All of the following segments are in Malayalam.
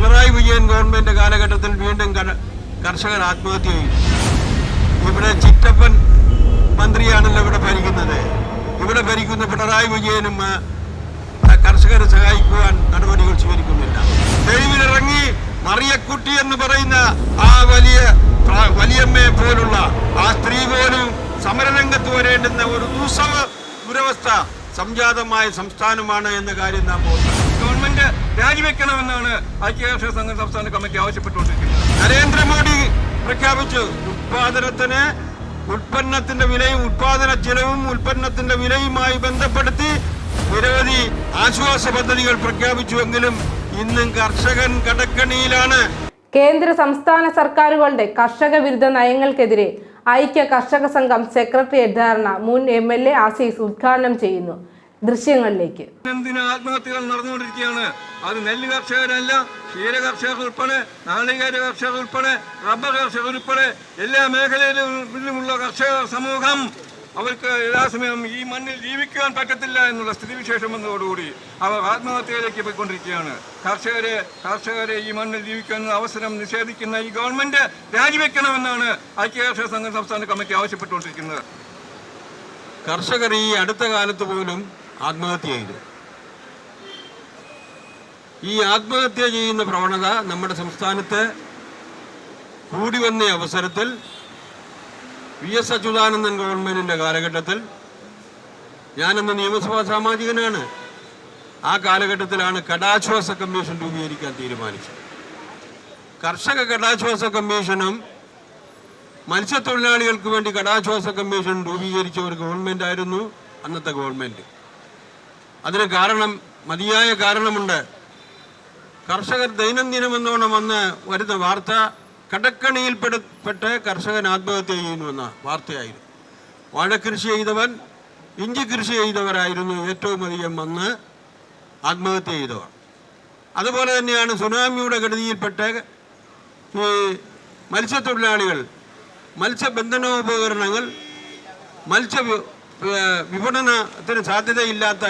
പിണറായി വിജയൻ ഗവൺമെന്റ് കാലഘട്ടത്തിൽ വീണ്ടും കർഷകർ ആത്മഹത്യ ചെയ്യും ഇവിടെ ചിറ്റപ്പൻ മന്ത്രിയാണല്ലോ ഇവിടെ ഭരിക്കുന്നത്. ഇവിടെ ഭരിക്കുന്ന പിണറായി വിജയനും കർഷകരെ സഹായിക്കുവാൻ നടപടികൾ സ്വീകരിക്കുന്നില്ല. തെരുവിലിറങ്ങി മറിയക്കുട്ടി എന്ന് പറയുന്ന ആ വലിയ വലിയമ്മയെ പോലുള്ള ആ സ്ത്രീ പോലും സമരരംഗത്ത് വരേണ്ടുന്ന ഒരു ദുസ്സവ ദുരവസ്ഥ സംജാതമായ സംസ്ഥാനമാണ് എന്ന കാര്യം നാം ഓർക്കണം. ഗവൺമെന്റ് രാജിവെക്കണമെന്നാണ് ഐക്യരാഷ്ട്ര സംഘം സംസ്ഥാന കമ്മിറ്റി ആവശ്യപ്പെട്ടുകൊണ്ടിരിക്കുന്നത്. നരേന്ദ്രമോദി പ്രഖ്യാപിച്ചു ഉത്പാദനത്തിന് ഉൽപ്പന്നത്തിന്റെ വിലയും ഉത്പാദന ചെലവും ഉൽപ്പന്നത്തിന്റെ വിലയുമായി ബന്ധപ്പെടുത്തി നിരവധി ആശ്വാസ പദ്ധതികൾ പ്രഖ്യാപിച്ചുവെങ്കിലും ഇന്നും കർഷകൻ കടക്കണിയിലാണ്. കേന്ദ്ര സംസ്ഥാന സർക്കാരുകളുടെ കർഷക വിരുദ്ധ നയങ്ങൾക്കെതിരെ ഐക്യ കർഷക സംഘം സെക്രട്ടേറിയറ്റ് ധാരണ മുൻ എം എൽ എ ആസീസ് ഉദ്ഘാടനം ചെയ്യുന്നു. ദൃശ്യങ്ങളിലേക്ക്. ആത്മഹത്യകൾ നടന്നുകൊണ്ടിരിക്കുകയാണ്? അത് നെല്ല് കർഷകരല്ല ക്ഷീര കർഷകർ ഉൾപ്പെടെ നാളികേര കർഷകർ ഉൾപ്പെടെ റബ്ബർ കർഷകർ ഉൾപ്പെടെ എല്ലാ മേഖലയിലും കർഷക സമൂഹം അവർക്ക് യഥാസമയം ഈ മണ്ണിൽ ജീവിക്കാൻ പറ്റത്തില്ല എന്നുള്ള സ്ഥിതിവിശേഷം വന്നതോടുകൂടി അവർ ആത്മഹത്യയിലേക്ക് പോയിക്കൊണ്ടിരിക്കുകയാണ്. കർഷകരെ കർഷകരെ ഈ മണ്ണിൽ ജീവിക്കാൻ അവസരം നിഷേധിക്കുന്ന ഈ ഗവൺമെന്റ് രാജിവെക്കണമെന്നാണ് ഐക്യരാഷ്ട്ര സംഘം സംസ്ഥാന കമ്മിറ്റി ആവശ്യപ്പെട്ടുകൊണ്ടിരിക്കുന്നത്. കർഷകർ ഈ അടുത്ത കാലത്ത് പോലും ആത്മഹത്യ ചെയ്തു. ഈ ആത്മഹത്യ ചെയ്യുന്ന പ്രവണത നമ്മുടെ സംസ്ഥാനത്ത് കൂടി വന്ന അവസരത്തിൽ വി എസ് അച്യുതാനന്ദൻ ഗവൺമെന്റിന്റെ കാലഘട്ടത്തിൽ ഞാനന്ന് നിയമസഭാ സാമാജികനാണ്. ആ കാലഘട്ടത്തിലാണ് കടാശ്വാസ കമ്മീഷൻ രൂപീകരിക്കാൻ തീരുമാനിച്ചത്. കർഷക കടാശ്വാസ കമ്മീഷനും മത്സ്യത്തൊഴിലാളികൾക്ക് വേണ്ടി കടാശ്വാസ കമ്മീഷൻ രൂപീകരിച്ച ഒരു ഗവൺമെന്റ് ആയിരുന്നു അന്നത്തെ ഗവൺമെന്റ്. അതിന് കാരണം മതിയായ കാരണമുണ്ട്. കർഷകർ ദൈനംദിനം എന്നോണം വന്ന് വരുന്ന വാർത്ത കടക്കണിയിൽപ്പെട്ട് കർഷകൻ ആത്മഹത്യ ചെയ്യുന്നുവെന്ന വാർത്തയായിരുന്നു. വാഴക്കൃഷി ചെയ്തവൻ ഇഞ്ചി കൃഷി ചെയ്തവരായിരുന്നു ഏറ്റവും അധികം വന്ന് ആത്മഹത്യ ചെയ്തവർ. അതുപോലെ തന്നെയാണ് സുനാമിയുടെ കെടുതിയിൽപ്പെട്ട് ഈ മത്സ്യത്തൊഴിലാളികൾ മത്സ്യബന്ധനോപകരണങ്ങൾ മത്സ്യ വിപണനത്തിന് സാധ്യതയില്ലാത്ത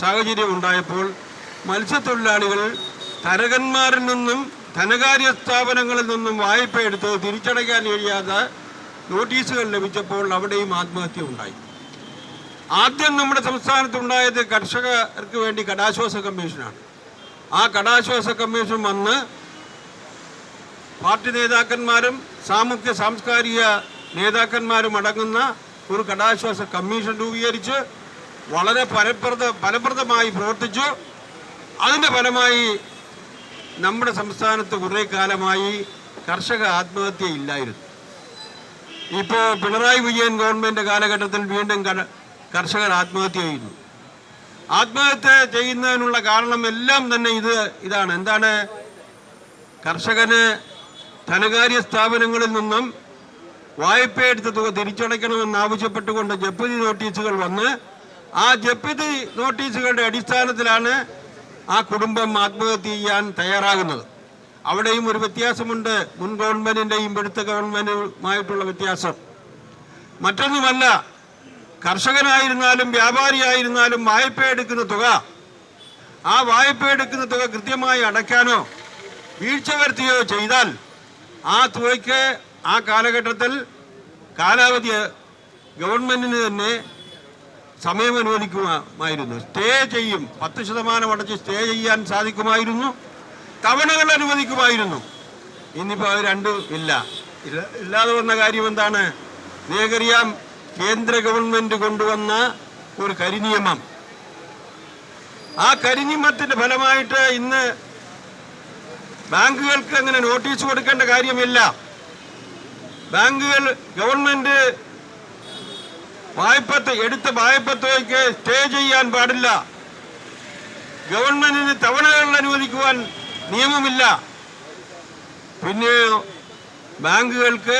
സാഹചര്യം ഉണ്ടായപ്പോൾ മത്സ്യത്തൊഴിലാളികൾ തരകന്മാരിൽ നിന്നും ധനകാര്യ സ്ഥാപനങ്ങളിൽ നിന്നും വായ്പ എടുത്ത് തിരിച്ചടയ്ക്കാൻ കഴിയാതെ നോട്ടീസുകൾ ലഭിച്ചപ്പോൾ അവിടെയും ആത്മഹത്യ ഉണ്ടായി. ആദ്യം നമ്മുടെ സംസ്ഥാനത്തുണ്ടായത് കർഷകർക്ക് വേണ്ടി കടാശ്വാസ കമ്മീഷനാണ്. ആ കടാശ്വാസ കമ്മീഷൻ വന്ന് പാർട്ടി നേതാക്കന്മാരും സാമൂഹ്യ സാംസ്കാരിക നേതാക്കന്മാരും അടങ്ങുന്ന ഒരു കടാശ്വാസ കമ്മീഷൻ രൂപീകരിച്ച് വളരെ ഫലപ്രദ ഫലപ്രദമായി പ്രവർത്തിച്ചു. അതിന്റെ ഫലമായി നമ്മുടെ സംസ്ഥാനത്ത് കുറേ കാലമായി കർഷക ആത്മഹത്യ ഇല്ലായിരുന്നു. ഇപ്പോൾ പിണറായി വിജയൻ ഗവൺമെന്റ് കാലഘട്ടത്തിൽ വീണ്ടും കർഷകർ ആത്മഹത്യ ചെയ്യുന്നു ആത്മഹത്യ ചെയ്യുന്നതിനുള്ള കാരണം എല്ലാം തന്നെ ഇത് ഇതാണ്. എന്താണ്? കർഷകന് ധനകാര്യ സ്ഥാപനങ്ങളിൽ നിന്നും വായ്പയെടുത്ത തുക തിരിച്ചടയ്ക്കണമെന്ന് ആവശ്യപ്പെട്ടുകൊണ്ട് ജപ്തി നോട്ടീസുകൾ വന്ന് ആ ജപ്തി നോട്ടീസുകളുടെ അടിസ്ഥാനത്തിലാണ് ആ കുടുംബം ആത്മഹത്യ ചെയ്യാൻ തയ്യാറാകുന്നത്. അവിടെയും ഒരു വ്യത്യാസമുണ്ട്. മുൻ ഗവൺമെന്റിന്റെയും ഇപ്പോഴത്തെ ഗവൺമെന്റുമായിട്ടുള്ള വ്യത്യാസം. മറ്റൊന്നുമല്ല കർഷകനായിരുന്നാലും വ്യാപാരിയായിരുന്നാലും വായ്പ എടുക്കുന്ന തുക ആ വായ്പ എടുക്കുന്ന തുക കൃത്യമായി അടയ്ക്കാനോ വീഴ്ച വരുത്തുകയോ ചെയ്താൽ ആ തുകയ്ക്ക് ആ കാലഘട്ടത്തിൽ കാലാവധി ഗവൺമെന്റിന് തന്നെ സമയം അനുവദിക്കുമായിരുന്നു. സ്റ്റേ ചെയ്യും. പത്ത് ശതമാനം അടച്ച് സ്റ്റേ ചെയ്യാൻ സാധിക്കുമായിരുന്നു. തവണകൾ അനുവദിക്കുമായിരുന്നു. ഇന്നിപ്പോൾ അത് രണ്ടും ഇല്ല. ഇല്ല ഇല്ലാതെ വന്ന കാര്യം എന്താണ്? നിങ്ങൾക്കറിയാം കേന്ദ്ര ഗവൺമെന്റ് കൊണ്ടുവന്ന ഒരു കരിനിയമം. ആ കരിനിയമത്തിന്റെ ഫലമായിട്ട് ഇന്ന് ബാങ്കുകൾക്ക് അങ്ങനെ നോട്ടീസ് കൊടുക്കേണ്ട കാര്യമില്ല. ബാങ്കുകൾ ഗവൺമെന്റ് വായ്പ എടുത്ത വായ്പ തുകയ്ക്ക് സ്റ്റേ ചെയ്യാൻ പാടില്ല. ഗവൺമെന്റിന് തവണകൾ അനുവദിക്കുവാൻ നിയമമില്ല. പിന്നെ ബാങ്കുകൾക്ക്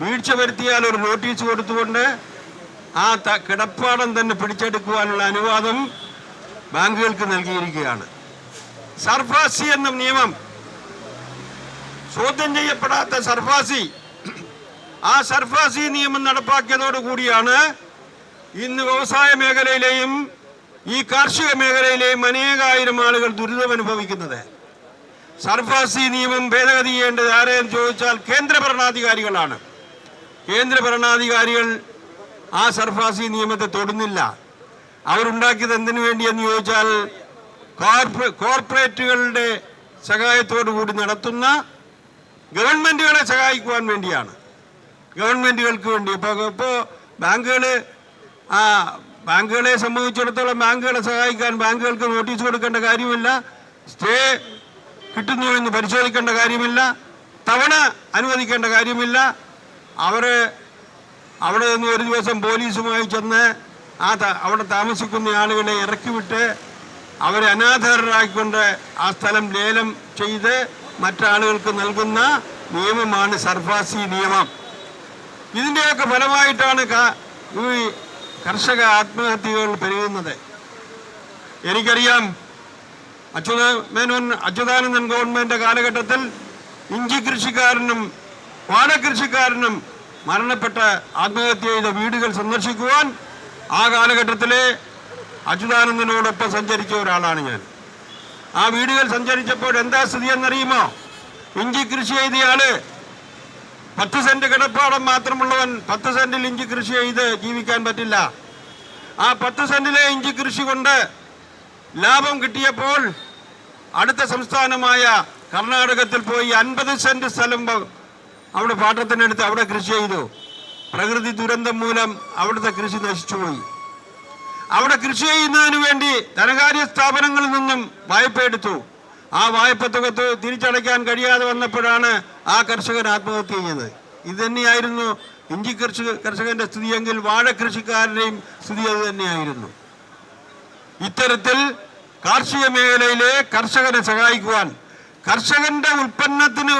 വീഴ്ച വരുത്തിയാൽ ഒരു നോട്ടീസ് കൊടുത്തുകൊണ്ട് ആ കിടപ്പാടം തന്നെ പിടിച്ചെടുക്കുവാനുള്ള അനുവാദം ബാങ്കുകൾക്ക് നൽകിയിരിക്കുകയാണ്. സർഫാസി എന്ന നിയമം ചോദ്യം ചെയ്യപ്പെടാത്ത സർഫാസി ആ സർഫാസി നിയമം നടപ്പാക്കിയതോടു കൂടിയാണ് ഇന്ന് വ്യവസായ മേഖലയിലെയും ഈ കാർഷിക മേഖലയിലെയും അനേകായിരം ആളുകൾ ദുരിതം അനുഭവിക്കുന്നത്. സർഫാസി നിയമം ഭേദഗതി ചെയ്യേണ്ടത് ആരെയെന്ന് ചോദിച്ചാൽ കേന്ദ്ര ഭരണാധികാരികളാണ്. കേന്ദ്ര ഭരണാധികാരികൾ ആ സർഫാസി നിയമത്തെ തൊടുന്നില്ല. അവരുണ്ടാക്കിയത് എന്തിനു വേണ്ടിയെന്ന് ചോദിച്ചാൽ കോർപ്പറേ കോർപ്പറേറ്റുകളുടെ സഹായത്തോടു കൂടി നടത്തുന്ന ഗവൺമെന്റുകളെ സഹായിക്കുവാൻ വേണ്ടിയാണ്. ഗവൺമെന്റുകൾക്ക് വേണ്ടി. ഇപ്പോൾ ഇപ്പോൾ ബാങ്കുകൾ ആ ബാങ്കുകളെ സംബന്ധിച്ചിടത്തോളം ബാങ്കുകളെ സഹായിക്കാൻ ബാങ്കുകൾക്ക് നോട്ടീസ് കൊടുക്കേണ്ട കാര്യമില്ല. സ്റ്റേ കിട്ടുന്നു എന്ന് പരിശോധിക്കേണ്ട കാര്യമില്ല. തവണ അനുവദിക്കേണ്ട കാര്യമില്ല. അവർ അവിടെ നിന്ന് ഒരു ദിവസം പോലീസുമായി ചെന്ന് ആ അവിടെ താമസിക്കുന്ന ആളുകളെ ഇറക്കിവിട്ട് അവരെ അനാഥരായിക്കൊണ്ട് ആ സ്ഥലം ലേലം ചെയ്ത് മറ്റാളുകൾക്ക് നൽകുന്ന നിയമമാണ് സർഫാസി നിയമം. ഇതിന്റെയൊക്കെ ഫലമായിട്ടാണ് ഈ കർഷക ആത്മഹത്യകൾ പെരുകുന്നത്. എനിക്കറിയാം അച്യുത മേനോൻ അച്യുതാനന്ദൻ ഗവൺമെന്റ് കാലഘട്ടത്തിൽ ഇഞ്ചി കൃഷിക്കാരനും വാഴ കൃഷിക്കാരനും മരണപ്പെട്ട ആത്മഹത്യ ചെയ്ത വീടുകൾ സന്ദർശിക്കുവാൻ ആ കാലഘട്ടത്തിലെ അച്യുതാനന്ദനോടൊപ്പം സഞ്ചരിച്ച ഒരാളാണ് ഞാൻ. ആ വീടുകൾ സഞ്ചരിച്ചപ്പോൾ എന്താ സ്ഥിതി എന്നറിയുമോ? ഇഞ്ചി കൃഷി ചെയ്തയാൾ പത്ത് സെന്റ് കിടപ്പാടം മാത്രമുള്ളവൻ പത്ത് സെന്റിൽ ഇഞ്ചി കൃഷി ചെയ്ത് ജീവിക്കാൻ പറ്റില്ല. ആ പത്ത് സെന്റിലെ ഇഞ്ചി കൃഷി കൊണ്ട് ലാഭം കിട്ടിയപ്പോൾ അടുത്ത സംസ്ഥാനമായ കർണാടകത്തിൽ പോയി അൻപത് സെന്റ് സ്ഥലം അവിടെ പാട്ടത്തിനെടുത്ത് അവിടെ കൃഷി ചെയ്തു. പ്രകൃതി ദുരന്തം മൂലം അവിടുത്തെ കൃഷി നശിച്ചുപോയി. അവിടെ കൃഷി ചെയ്യുന്നതിന് വേണ്ടി ധനകാര്യ സ്ഥാപനങ്ങളിൽ നിന്നും വായ്പ എടുത്തു. ആ വായ്പ തുക തിരിച്ചടയ്ക്കാൻ കഴിയാതെ വന്നപ്പോഴാണ് ആ കർഷകൻ ആത്മഹത്യ ചെയ്തത്. ഇത് തന്നെയായിരുന്നു ഇഞ്ചി കർഷക കർഷകന്റെ സ്ഥിതിയെങ്കിൽ വാഴ കൃഷിക്കാരന്റെയും സ്ഥിതി അത് തന്നെയായിരുന്നു. ഇത്തരത്തിൽ കാർഷിക മേഖലയിലെ കർഷകരെ സഹായിക്കുവാൻ കർഷകന്റെ ഉൽപ്പന്നത്തിന്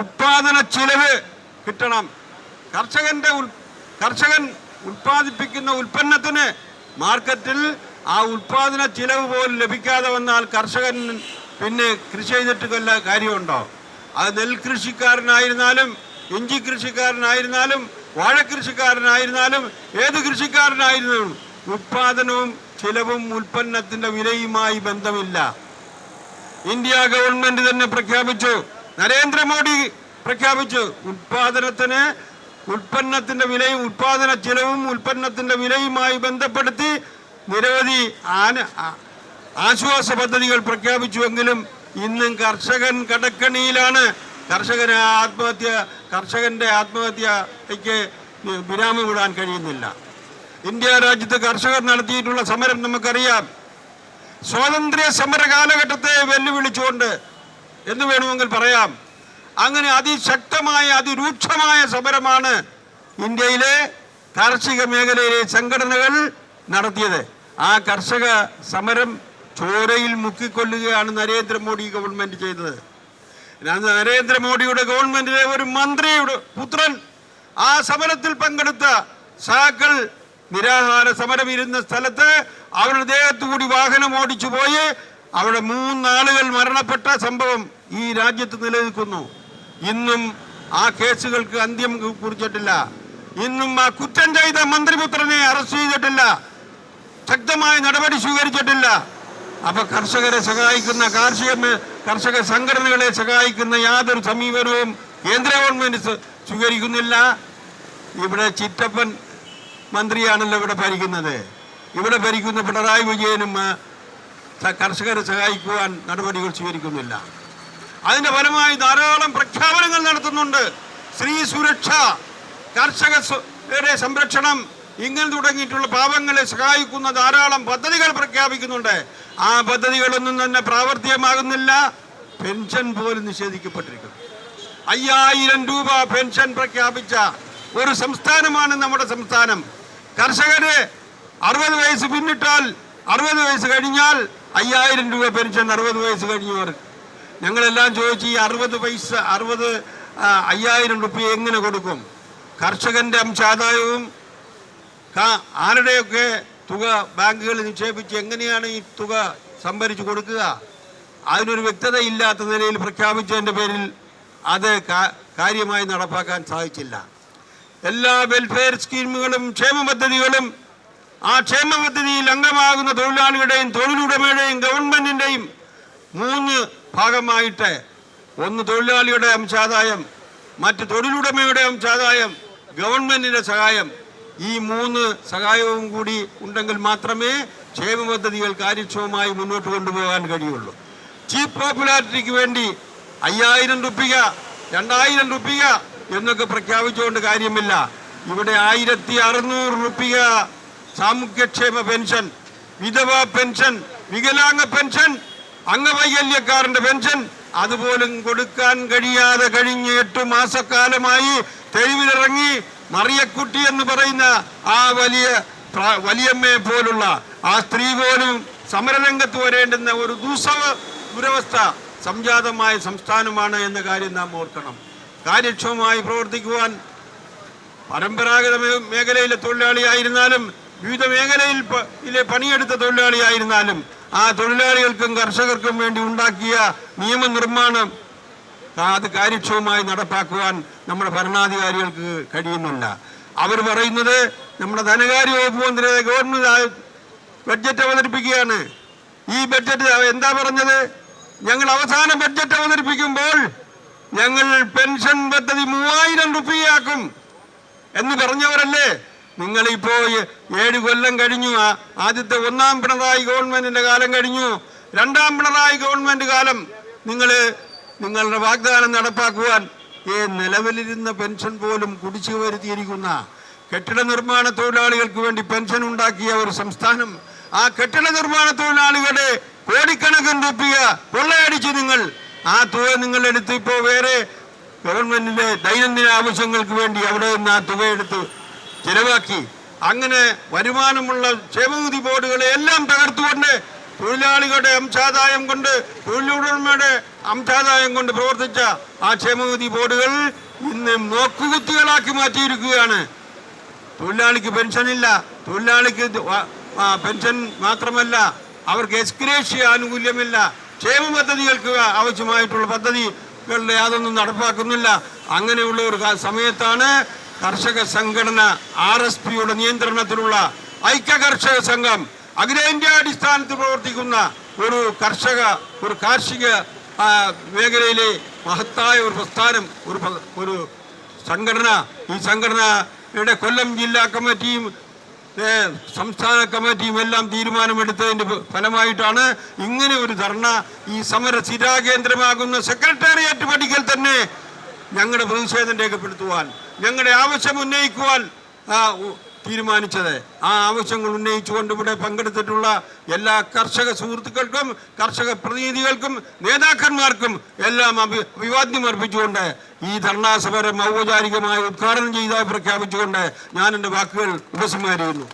ഉത്പാദന ചിലവ് കിട്ടണം. കർഷകന്റെ കർഷകൻ ഉൽപ്പാദിപ്പിക്കുന്ന ഉൽപ്പന്നത്തിന് മാർക്കറ്റിൽ ആ ഉൽപാദന ചിലവ് പോലും ലഭിക്കാതെ വന്നാൽ കർഷകൻ പിന്നെ കൃഷി ചെയ്തിട്ട് വല്ല കാര്യമുണ്ടോ? അത് നെൽകൃഷിക്കാരനായിരുന്നാലും ഇഞ്ചി കൃഷിക്കാരനായിരുന്നാലും വാഴക്കൃഷിക്കാരനായിരുന്നാലും ഏത് കൃഷിക്കാരനായിരുന്നാലും ഉത്പാദനവും ചിലവും ഉൽപ്പന്നത്തിന്റെ വിലയുമായി ബന്ധമില്ല. ഇന്ത്യ ഗവൺമെന്റ് തന്നെ പ്രഖ്യാപിച്ചു നരേന്ദ്രമോദി പ്രഖ്യാപിച്ചു ഉൽപാദനത്തിന് ഉൽപ്പന്നത്തിന്റെ വിലയും ഉൽപാദന ചിലവും ഉൽപ്പന്നത്തിന്റെ വിലയുമായി ബന്ധപ്പെടുത്തി നിരവധി ആന ആശ്വാസ പദ്ധതികൾ പ്രഖ്യാപിച്ചുവെങ്കിലും ഇന്നും കർഷകൻ കടക്കണിയിലാണ്. കർഷകന് ആത്മഹത്യ കർഷകന്റെ ആത്മഹത്യയ്ക്ക് വിരാമം വിടാൻ കഴിയുന്നില്ല. ഇന്ത്യ രാജ്യത്ത് കർഷകർ നടത്തിയിട്ടുള്ള സമരം നമുക്കറിയാം. സ്വാതന്ത്ര്യ സമര കാലഘട്ടത്തെ വെല്ലുവിളിച്ചുകൊണ്ട് എന്ന് വേണമെങ്കിൽ പറയാം. അങ്ങനെ അതിശക്തമായ അതിരൂക്ഷമായ സമരമാണ് ഇന്ത്യയിലെ കാർഷിക മേഖലയിലെ സംഘടനകൾ നടത്തിയത്. ആ കർഷക സമരം ചോരയിൽ മുക്കിക്കൊല്ലുകയാണ് നരേന്ദ്രമോദി ഗവൺമെന്റ് ചെയ്തത്. നരേന്ദ്രമോദിയുടെ ഗവൺമെന്റിലെ ഒരു മന്ത്രിയുടെ പുത്രൻ ആ സമരത്തിൽ പങ്കെടുത്ത സാക്കൾ നിരാഹാര സമരം ഇരുന്ന സ്ഥലത്ത് അവരുടെ ദേഹത്തു കൂടി വാഹനം ഓടിച്ചു പോയി. അവിടെ മൂന്നാളുകൾ മരണപ്പെട്ട സംഭവം ഈ രാജ്യത്ത് നിലനിൽക്കുന്നു. ഇന്നും ആ കേസുകൾക്ക് അന്ത്യം കുറിച്ചിട്ടില്ല. ഇന്നും ആ കുറ്റം ചെയ്ത മന്ത്രിപുത്രനെ അറസ്റ്റ് ചെയ്തിട്ടില്ല. ശക്തമായ നടപടി സ്വീകരിച്ചിട്ടില്ല. അപ്പൊ കർഷകരെ സഹായിക്കുന്ന കാർഷിക കർഷക സംഘടനകളെ സഹായിക്കുന്ന യാതൊരു സമീപനവും കേന്ദ്ര ഗവൺമെന്റ് സ്വ- സ്വീകരിക്കുന്നില്ല. ഇവിടെ ചിറ്റപ്പൻ മന്ത്രിയാണല്ലോ ഇവിടെ ഭരിക്കുന്നത്. ഇവിടെ ഭരിക്കുന്ന പിണറായി വിജയനും കർഷകരെ സഹായിക്കുവാൻ നടപടികൾ സ്വീകരിക്കുന്നില്ല. അതിന്റെ ഫലമായി ധാരാളം പ്രഖ്യാപനങ്ങൾ നടത്തുന്നുണ്ട്. സ്ത്രീ സുരക്ഷ കർഷക സംരക്ഷണം ഇങ്ങനെ തുടങ്ങിയിട്ടുള്ള പാവങ്ങളെ സഹായിക്കുന്ന ധാരാളം പദ്ധതികൾ പ്രഖ്യാപിക്കുന്നുണ്ട്. ആ പദ്ധതികളൊന്നും തന്നെ പ്രാവർത്തികമാകുന്നില്ല. പെൻഷൻ പോലും നിഷേധിക്കപ്പെട്ടിരിക്കുന്നു. അയ്യായിരം രൂപ പെൻഷൻ പ്രഖ്യാപിച്ച ഒരു സംസ്ഥാനമാണ് നമ്മുടെ സംസ്ഥാനം. കർഷകര് അറുപത് വയസ്സ് പിന്നിട്ടാൽ അറുപത് വയസ്സ് കഴിഞ്ഞാൽ അയ്യായിരം രൂപ പെൻഷൻ അറുപത് വയസ്സ് കഴിഞ്ഞവർ ഞങ്ങളെല്ലാം ചോദിച്ചു ഈ അറുപത് പൈസ അറുപത് അയ്യായിരം റുപ്യ എങ്ങനെ കൊടുക്കും? കർഷകന്റെ അംശാദായവും ആരുടെയൊക്കെ തുക ബാങ്കുകളിൽ നിക്ഷേപിച്ച് എങ്ങനെയാണ് ഈ തുക സംഭരിച്ചു കൊടുക്കുക? അതിനൊരു വ്യക്തത ഇല്ലാത്ത നിലയിൽ പ്രഖ്യാപിച്ചതിന്റെ പേരിൽ അത് കാര്യമായി നടപ്പാക്കാൻ സാധിച്ചില്ല. എല്ലാ വെൽഫെയർ സ്കീമുകളും ക്ഷേമ പദ്ധതികളും ആ ക്ഷേമ പദ്ധതിയിൽ അംഗമാകുന്ന തൊഴിലാളികളുടെയും തൊഴിലുടമയുടെയും ഗവൺമെന്റിന്റെയും മൂന്ന് ഭാഗമായിട്ട്. ഒന്ന് തൊഴിലാളിയുടെ അംശാദായം മറ്റ് തൊഴിലുടമയുടെ അംശാദായം ഗവൺമെന്റിന്റെ സഹായം. ഈ മൂന്ന് സഹായവും കൂടി ഉണ്ടെങ്കിൽ മാത്രമേ ക്ഷേമ പദ്ധതികൾ കാര്യക്ഷമമായി മുന്നോട്ട് കൊണ്ടുപോകാൻ കഴിയുള്ളൂ. ചീഫ് പോപ്പുലാരിറ്റിക്ക് വേണ്ടി അയ്യായിരം റുപ്യ രണ്ടായിരം റുപ്യ എന്നൊക്കെ പ്രഖ്യാപിച്ചുകൊണ്ട് കാര്യമില്ല. ഇവിടെ ആയിരത്തി അറുന്നൂറ് റുപ്യ സാമൂഹ്യക്ഷേമ പെൻഷൻ വിധവ പെൻഷൻ വികലാംഗ പെൻഷൻ അംഗവൈകല്യക്കാരന്റെ പെൻഷൻ അതുപോലും കൊടുക്കാൻ കഴിയാതെ കഴിഞ്ഞ് എട്ട് മാസക്കാലമായി തെരുവിലിറങ്ങി മറിയക്കുട്ടി എന്ന് പറയുന്ന ആ വലിയ വലിയമ്മയെ പോലുള്ള ആ സ്ത്രീ പോലും സമരരംഗത്ത് വരേണ്ടുന്ന ഒരു ദുസ്സവ ദുരവസ്ഥ സംജാതമായ സംസ്ഥാനമാണ് എന്ന കാര്യം നാം ഓർക്കണം. കാര്യക്ഷമമായി പ്രവർത്തിക്കുവാൻ പരമ്പരാഗത മേഖലയിലെ തൊഴിലാളിയായിരുന്നാലും വിവിധ മേഖലയിൽ പണിയെടുത്ത തൊഴിലാളിയായിരുന്നാലും ആ തൊഴിലാളികൾക്കും കർഷകർക്കും വേണ്ടി ഉണ്ടാക്കിയ നിയമനിർമ്മാണം അത് കാര്യക്ഷമമായി നടപ്പാക്കുവാൻ നമ്മുടെ ഭരണാധികാരികൾക്ക് കഴിയുന്നില്ല. അവർ പറയുന്നത് നമ്മുടെ ധനകാര്യ വകുപ്പ് മന്ത്രി ഗവൺമെന്റ് ബഡ്ജറ്റ് അവതരിപ്പിക്കുകയാണ്. ഈ ബഡ്ജറ്റ് എന്താ പറഞ്ഞത്? ഞങ്ങൾ അവസാന ബഡ്ജറ്റ് അവതരിപ്പിക്കുമ്പോൾ ഞങ്ങൾ പെൻഷൻ പദ്ധതി മൂവായിരം റുപ്യയാക്കും എന്ന് പറഞ്ഞവരല്ലേ? നിങ്ങൾ ഇപ്പോ ഏഴ് കൊല്ലം കഴിഞ്ഞു. ആദ്യത്തെ ഒന്നാം പിണറായി ഗവൺമെന്റിന്റെ കാലം കഴിഞ്ഞു. രണ്ടാം പിണറായി ഗവൺമെന്റ് കാലം നിങ്ങൾ നിങ്ങളുടെ വാഗ്ദാനം നടപ്പാക്കുവാൻ ഈ നിലവിലിരുന്ന പെൻഷൻ പോലും കുടിച്ചു വരുത്തിയിരിക്കുന്ന കെട്ടിട നിർമ്മാണ തൊഴിലാളികൾക്ക് വേണ്ടി പെൻഷൻ ഉണ്ടാക്കിയ ഒരു സംസ്ഥാനം ആ കെട്ടിട നിർമ്മാണ തൊഴിലാളികളുടെ കോടിക്കണക്കിന് രൂപ കൊള്ളയടിച്ച് നിങ്ങൾ ആ തുക നിങ്ങൾ എടുത്ത് ഇപ്പോൾ വേറെ ഗവൺമെന്റിന്റെ ദൈനംദിന ആവശ്യങ്ങൾക്ക് വേണ്ടി അവിടെ നിന്ന് ആ തുക എടുത്ത് ചെലവാക്കി. അങ്ങനെ വരുമാനമുള്ള ക്ഷേമനിധി ബോർഡുകളെ എല്ലാം തകർത്തുകൊണ്ട് തൊഴിലാളികളുടെ അംശാദായം കൊണ്ട് തൊഴിലുടമയുടെ അംശാദായം കൊണ്ട് പ്രവർത്തിച്ച ആ ക്ഷേമനിധി ബോർഡുകൾ ഇന്ന് നോക്കുകുത്തികളാക്കി മാറ്റിയിരിക്കുകയാണ്. തൊഴിലാളിക്ക് പെൻഷനില്ല. തൊഴിലാളിക്ക് പെൻഷൻ മാത്രമല്ല അവർക്ക് എക്സ്ഗ്രേഷ്യ ആനുകൂല്യമില്ല. ക്ഷേമ പദ്ധതികൾക്ക് ആവശ്യമായിട്ടുള്ള പദ്ധതികളുടെ യാതൊന്നും നടപ്പാക്കുന്നില്ല. അങ്ങനെയുള്ള ഒരു സമയത്താണ് കർഷക സംഘടന ആർ എസ് പിയുടെ നിയന്ത്രണത്തിലുള്ള ഐക്യ കർഷക സംഘം അഖിലേന്ത്യാ അടിസ്ഥാനത്തിൽ പ്രവർത്തിക്കുന്ന ഒരു കർഷക ഒരു കാർഷിക മേഖലയിലെ മഹത്തായ ഒരു പ്രസ്ഥാനം ഒരു ഒരു സംഘടന. ഈ സംഘടനയുടെ കൊല്ലം ജില്ലാ കമ്മിറ്റിയും സംസ്ഥാന കമ്മിറ്റിയും എല്ലാം തീരുമാനമെടുത്തതിന്റെ ഫലമായിട്ടാണ് ഇങ്ങനെ ഒരു ധർണ ഈ സമര സ്ഥിരാകേന്ദ്രമാകുന്ന സെക്രട്ടേറിയറ്റ് പടിക്കൽ തന്നെ ഞങ്ങളുടെ പ്രതിഷേധം രേഖപ്പെടുത്തുവാൻ ഞങ്ങളുടെ ആവശ്യം ഉന്നയിക്കുവാൻ തീരുമാനിച്ചത്. ആ ആവശ്യങ്ങൾ ഉന്നയിച്ചുകൊണ്ട് ഇവിടെ പങ്കെടുത്തിട്ടുള്ള എല്ലാ കർഷക സുഹൃത്തുക്കൾക്കും കർഷക പ്രതിനിധികൾക്കും നേതാക്കന്മാർക്കും എല്ലാം അഭി അഭിവാദ്യം അർപ്പിച്ചുകൊണ്ട് ഈ ധർണാസമരം ഔപചാരികമായി ഉദ്ഘാടനം ചെയ്തായി പ്രഖ്യാപിച്ചുകൊണ്ട് ഞാൻ എന്റെ വാക്കുകൾ ഉപസംഹരിക്കുന്നു.